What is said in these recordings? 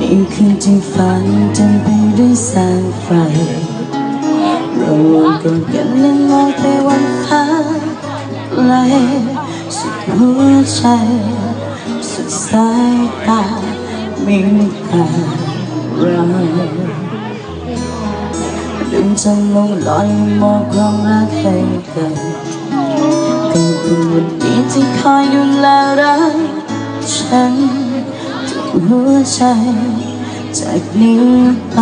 นี่คือที่ฝันจนไปด้วยแสงไฟเรากอดกันเล่นลอยไปวันฟ้าไกลสุดหัวใจสุดสายตามีแต่เราลืมจำลงลอยมองความรักให้กันก็คือวันนี้ที่คอยดูแลรักฉัน หัวใจ จากนี้ไป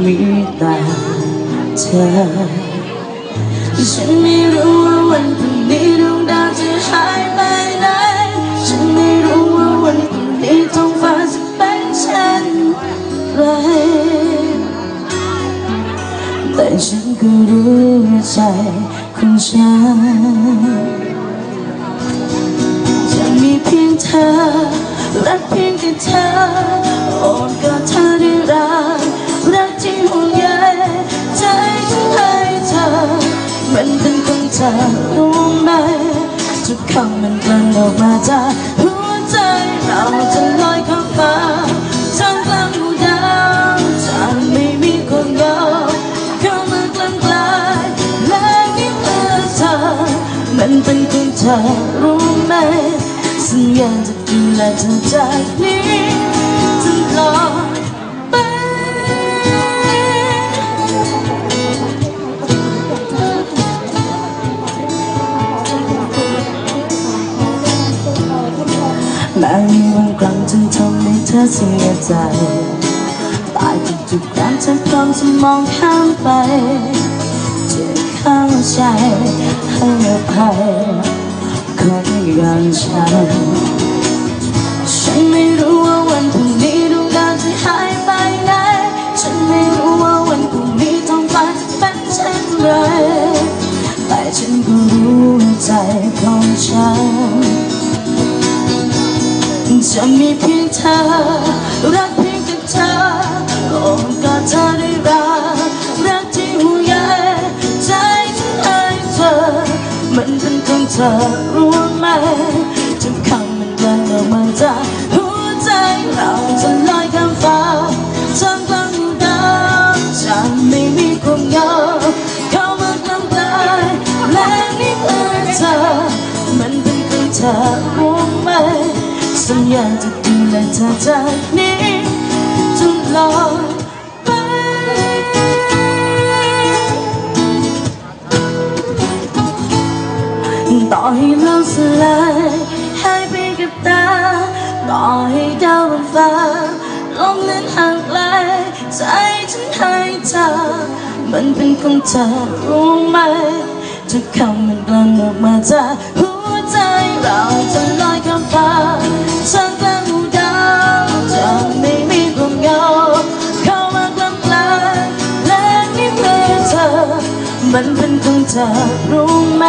มีแต่เธอ ฉันไม่รู้ว่าวันพรุ่งนี้ดวงดาวจะหายไปไหน ฉันไม่รู้ว่าวันพรุ่งนี้ท้องฟ้าจะเป็นเช่นไรแต่ฉันก็รู้ใจของฉัน รักเพียงแค่เธอโอนกอดเธอได้รักรักที่ห่วงใยใจฉันให้เธอ มันเป็นของเธอรู้ไหมทุกคำมันกลั่นออกมาจากหัวใจเราจะลอยข้ามฟ้าท่ามกลางหมู่ดาวจะไม่มีคนเหงาเข้ามากลางกลายและนี่เพื่อเธอ มันเป็นของเธอ สัญญาจะดูแลเธอจากนี้ตลอดไปแม้มีบางครั้งจึงทำให้เธอเสียใจตายทุกๆครั้งเธอพร้อมจะมองข้ามไปจะเข้าใจให้อภัย อย่างฉัน ฉันไม่รู้ว่าวันพรุ่งนี้ดวงดาวจะหายไปไหน ฉันไม่รู้ว่าวันพรุ่งนี้ท้องฟ้าจะเป็นเช่นไร แต่ฉันก็รู้ใจของฉัน จะมีเพียงเธอ รักเพียงแค่เธอ องเธอรู้ไหมทุกคำมันกลั่นออกมาจากหัวใจเราจะลอยข้ามฟ้าท่ามกลางดาวจะไม่มีความเหงาเข้ามากลางกายและนี่เพื่อเธอมันเป็นขอเธอรู้ไหมสัญญาจะดูแลเธอจากนี้ ต่อให้โลกสลายหายไปกับตา ต่อให้ดาวบนฟ้าลมนั้นห่างไกลใจฉันให้เธอมันเป็นของเธอรู้ไหมทุกคำมันกลั่นออกมาจากหัวใจเราจะลอยข้ามฟ้าท่ามกลางหมู่ดาวจะไม่มีความเหงาเข้ามากลางกลางและนี่เพื่อเธอมันเป็นของเธอรู้ไหม